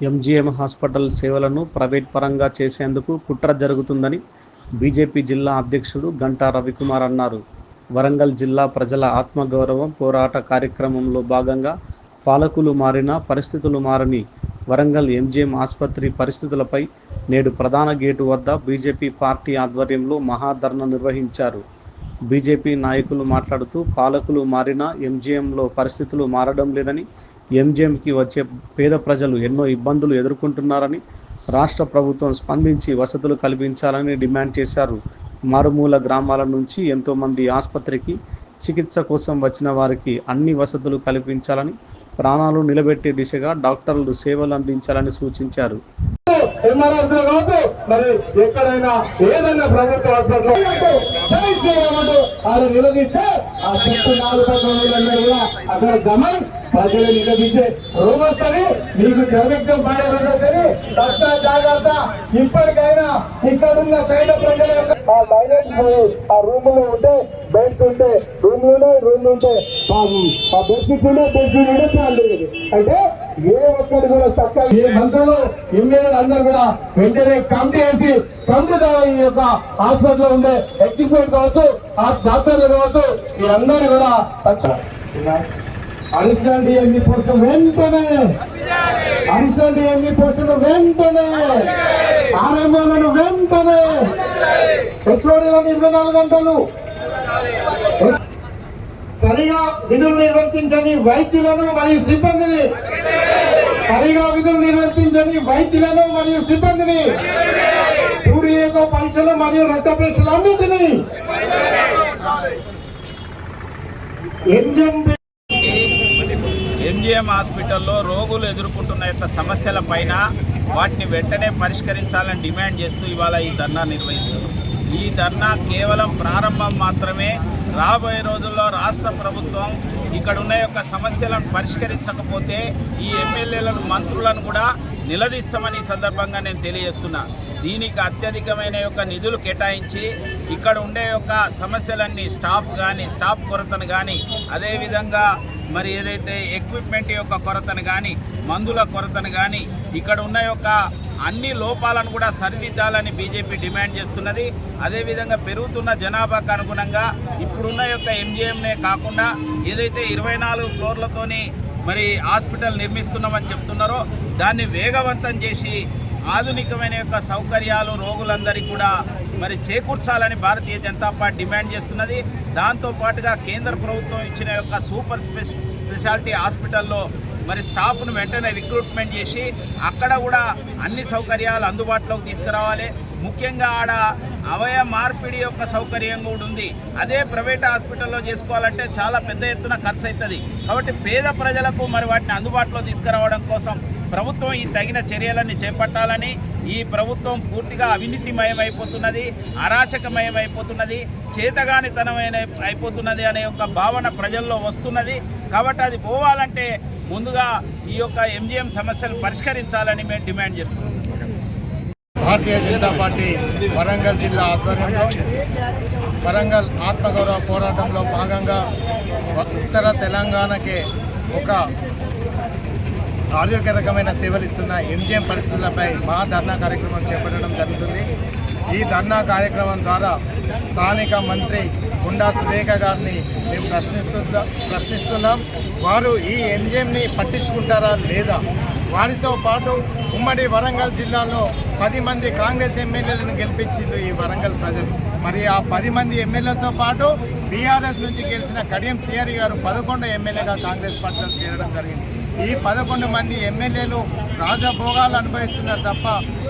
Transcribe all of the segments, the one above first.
MGM hospital సేవలను private పరంగా చేసేందుకు కుట్ర జరుగుతుందని బీజేపీ జిల్లా అధ్యక్షుడు గంటా రవికుమార్ అన్నారు. వరంగల్ జిల్లా ప్రజల ఆత్మగౌరవం పోరాట కార్యక్రమంలో భాగంగా పాలకులు మారినా పరిస్థితులు మారని వరంగల్ ఎంజీఎం ఆసుపత్రి పరిస్థితులపై నేడు ప్రధాన గేటు వద్ద బీజేపీ పార్టీ ఆధ్వర్యంలో మహాధర్ణ నిర్వహించారు. బీజేపీ నాయకులు మాట్లాడుతూ పాలకులు మారినా ఎంజీఎంలో పరిస్థితులు మారడం లేదని ఎంజీఎంకి వచ్చే పేద ప్రజలు ఎన్నో ఇబ్బందులు ఎదుర్కొంటున్నారని రాష్ట్ర ప్రభుత్వం స్పందించి వసతులు కల్పించాలని డిమాండ్ చేశారు. మారుమూల గ్రామాల నుంచి ఎంతోమంది ఆసుపత్రికి చికిత్స కోసం వచ్చిన వారికి అన్ని వసతులు కల్పించాలని ప్రాణాలు నిలబెట్టే దిశగా డాక్టర్లు సేవలు అందించాలని సూచించారు. మరి ఎక్కడైనా ఏదైనా ప్రభుత్వ హాస్పిటల్ నిలదీస్తే ఆ చుట్టూ నాలుగు పక్కల కూడా అక్కడ జమై ప్రజలు నిలదీసే రోజు వస్తుంది మీకు జరగం పడే రోజు వస్తుంది దత్త జాగ్రత్త. ఇప్పటికైనా ఇక్కడ ఉన్న పేద ప్రజల యొక్క ఆ మైనస్ ఆ రూమ్లో ఉంటే బెడ్స్ ఉంటే రూమ్లోనే రూమ్ ఉంటే ఆ బెడ్షీట్ ఉంటే బెడ్షీట్ ఉంటే ఫ్యాన్ అంటే ఏ ఒక్కటి కూడా చక్కగా ఏ మంత్రులు ఎమ్మెల్యేలు అందరూ కూడా వెంటనే కమిటీ వేసి కమిటీ ఈ యొక్క హాస్పిటల్లో ఉండే ఎక్విప్మెంట్ కావచ్చు ఆ డాక్టర్లు కావచ్చు వీరందరూ కూడా అడిషనల్ డిఎంఈ పోస్ట్ వెంటనే అడిషనల్ డిఎంఈ పోస్ట్ వెంటనే ఆర్ఎంఓలను వెంటనే. హెచ్ఓడీలను ఇరవై నాలుగు గంటలు. సరిగా విధులు నిర్వర్తించని వైద్యులను మరియు సిబ్బందిని. సరిగా విధులు నిర్వర్తించని వైద్యులను మరియు సిబ్బందిని. టూడీఏకో పరీక్షలు మరియు రక్త పరీక్షలు అన్నింటినీ. ఎంజిఎం ఎంజీఎం హాస్పిటల్లో రోగులు ఎదుర్కొంటున్న యొక్క సమస్యల పైన వాటిని వెంటనే పరిష్కరించాలని డిమాండ్ చేస్తూ ఇవాళ ఈ ధర్నా నిర్వహిస్తున్నాం ఈ ధర్నా కేవలం ప్రారంభం మాత్రమే. రాబోయే రోజుల్లో రాష్ట్ర ప్రభుత్వం ఇక్కడ ఉన్న యొక్క సమస్యలను పరిష్కరించకపోతే ఈ ఎమ్మెల్యేలను మంత్రులను కూడా నిలదీస్తామని సందర్భంగా నేను తెలియజేస్తున్నా. దీనికి అత్యధికమైన యొక్క నిధులు కేటాయించి ఇక్కడ ఉండే యొక్క సమస్యలన్నీ స్టాఫ్ కానీ స్టాఫ్ కొరతను కానీ అదేవిధంగా మరి ఏదైతే ఎక్విప్మెంట్ యొక్క కొరతను కానీ మందుల కొరతను కానీ ఇక్కడ ఉన్న యొక్క అన్ని లోపాలను కూడా సరిదిద్దాలని బీజేపీ డిమాండ్ చేస్తున్నది. అదేవిధంగా పెరుగుతున్న జనాభాకు అనుగుణంగా ఇప్పుడున్న యొక్క ఎంజిఎంనే కాకుండా ఏదైతే ఇరవై నాలుగు ఫ్లోర్లతోని మరి హాస్పిటల్ నిర్మిస్తున్నామని చెప్తున్నారో దాన్ని వేగవంతం చేసి ఆధునికమైన యొక్క సౌకర్యాలు రోగులందరికీ కూడా మరి చేకూర్చాలని భారతీయ జనతా పార్టీ డిమాండ్ చేస్తున్నది. దాంతో పాటుగా కేంద్ర ప్రభుత్వం ఇచ్చిన యొక్క సూపర్ స్పెషాలిటీ హాస్పిటల్లో మరి స్టాఫ్ను వెంటనే రిక్రూట్మెంట్ చేసి అక్కడ కూడా అన్ని సౌకర్యాలు అందుబాటులోకి తీసుకురావాలి. ముఖ్యంగా ఆడ అవయ మార్పిడి యొక్క సౌకర్యం కూడా ఉంది. అదే ప్రైవేట్ హాస్పిటల్లో చేసుకోవాలంటే చాలా పెద్ద ఎత్తున ఖర్చు అవుతుంది కాబట్టి పేద ప్రజలకు మరి వాటిని అందుబాటులో తీసుకురావడం కోసం ప్రభుత్వం ఈ తగిన చర్యలన్నీ చేపట్టాలని ఈ ప్రభుత్వం పూర్తిగా అవినీతిమయమైపోతున్నది అరాచకమయమైపోతున్నది చేతగానితనమైన అయిపోతున్నది అనే యొక్క భావన ప్రజల్లో వస్తున్నది. కాబట్టి అది పోవాలంటే ముందుగా ఈ యొక్క ఎంజిఎం సమస్యను పరిష్కరించాలని మేము డిమాండ్ చేస్తున్నాం. భారతీయ జనతా పార్టీ వరంగల్ జిల్లా ఆధ్వర్యంలో వరంగల్ ఆత్మగౌరవ పోరాటంలో భాగంగా ఉత్తర తెలంగాణకే ఒక ఆరోగ్యకరమైన సేవలు ఇస్తున్న ఎంజిఎం పరిస్థితులపై మా ధర్నా కార్యక్రమం చేపట్టడం జరుగుతుంది. ఈ ధర్నా కార్యక్రమం ద్వారా స్థానిక మంత్రి గుండా సురేఖ గారిని మేము ప్రశ్నిస్తు ప్రశ్నిస్తున్నాం. వారు ఈ ఎంజిఎంని పట్టించుకుంటారా లేదా? వారితో పాటు ఉమ్మడి వరంగల్ జిల్లాలో పది మంది కాంగ్రెస్ ఎమ్మెల్యేలను గెలిపించిండ్రు ఈ వరంగల్ ప్రజలు. మరి ఆ పది మంది ఎమ్మెల్యేలతో పాటు బీఆర్ఎస్ నుంచి గెలిచిన కడియం సిఆర్ గారు పదకొండు ఎమ్మెల్యేగా కాంగ్రెస్ పార్టీలో చేరడం జరిగింది. ఈ పదకొండు మంది ఎమ్మెల్యేలు రాజభోగాలు అనుభవిస్తున్నారు తప్ప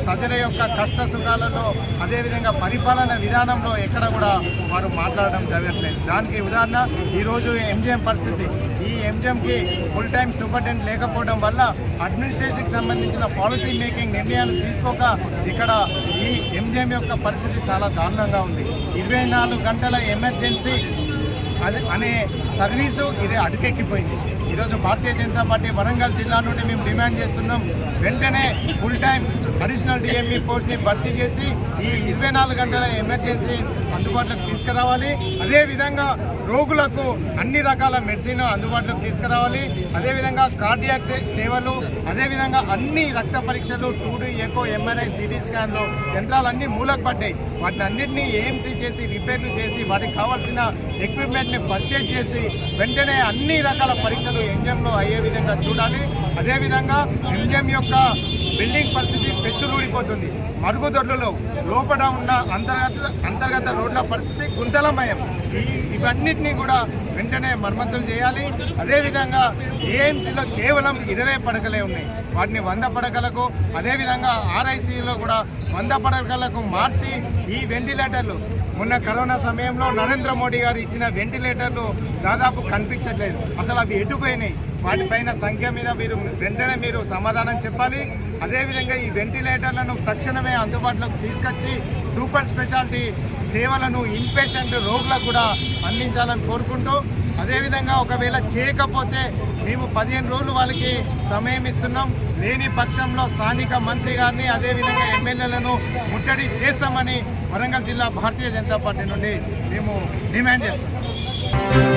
ప్రజల యొక్క కష్ట సుఖాలలో అదేవిధంగా పరిపాలన విధానంలో ఎక్కడ కూడా వారు మాట్లాడడం జరగట్లేదు. దానికి ఉదాహరణ ఈరోజు ఎంజిఎం పరిస్థితి. ఎంజిఎంకి ఫుల్ టైం సూపరింటెండెంట్ లేకపోవడం వల్ల అడ్మినిస్ట్రేషన్కి సంబంధించిన పాలసీ మేకింగ్ నిర్ణయాలు తీసుకోక ఇక్కడ ఈ ఎంజిఎం యొక్క పరిస్థితి చాలా దారుణంగా ఉంది. ఇరవై నాలుగు గంటల ఎమర్జెన్సీ అది అనే సర్వీసు ఇది అటుకెక్కిపోయింది. ఈరోజు భారతీయ జనతా పార్టీ వరంగల్ జిల్లా నుండి మేము డిమాండ్ చేస్తున్నాం వెంటనే ఫుల్ టైం అడిషనల్ డిఎంఈ పోస్ట్ని భర్తీ చేసి ఈ ఇరవై నాలుగు గంటల ఎమర్జెన్సీ అందుబాటులోకి తీసుకురావాలి. అదేవిధంగా రోగులకు అన్ని రకాల మెడిసిన్ అందుబాటులోకి తీసుకురావాలి. అదేవిధంగా కార్డియాక్ సేవలు అదేవిధంగా అన్ని రక్త పరీక్షలు two D echo MRI CT స్కాన్లు యంత్రాలన్నీ మూలకు పడ్డాయి. వాటిని అన్నింటినీ ఏఎంసీ చేసి రిపేర్లు చేసి వాటికి కావాల్సిన ఎక్విప్మెంట్ని పర్చేజ్ చేసి వెంటనే అన్ని రకాల పరీక్షలు ఎంజిఎంలో అయ్యే విధంగా చూడాలి. అదేవిధంగా ఎంజిఎం యొక్క బిల్డింగ్ పరిస్థితి పెచ్చులూడిపోతుంది. మరుగుదొడ్లలో లోపల ఉన్న అంతర్గత అంతర్గత రోడ్ల పరిస్థితి గుంతలమయం. ఈ ఇవన్నిటినీ కూడా వెంటనే మరమ్మతులు చేయాలి. అదేవిధంగా ఏఎంసీలో కేవలం ఇరవై పడకలే ఉన్నాయి. వాటిని వంద పడకలకు అదేవిధంగా ఆర్ఐసీలో కూడా వంద పడకలకు మార్చి ఈ వెంటిలేటర్లు మొన్న కరోనా సమయంలో నరేంద్ర మోడీ గారు ఇచ్చిన వెంటిలేటర్లు దాదాపు కనిపించట్లేదు. అసలు అవి ఎటుపోయినాయి? వాటిపైన సంఖ్య మీద మీరు వెంటనే మీరు సమాధానం చెప్పాలి. అదేవిధంగా ఈ వెంటిలేటర్లను తక్షణమే అందుబాటులోకి తీసుకొచ్చి సూపర్ స్పెషాలిటీ సేవలను ఇన్పేషెంట్ రోగులకు కూడా అందించాలని కోరుకుంటూ అదేవిధంగా ఒకవేళ చేయకపోతే మేము పదిహేను రోజులు వాళ్ళకి సమయం ఇస్తున్నాం. లేని పక్షంలో స్థానిక మంత్రి గారిని అదేవిధంగా ఎమ్మెల్యేలను ముట్టడి చేస్తామని వరంగల్ జిల్లా భారతీయ జనతా పార్టీ నుండి మేము డిమాండ్ చేస్తున్నాం.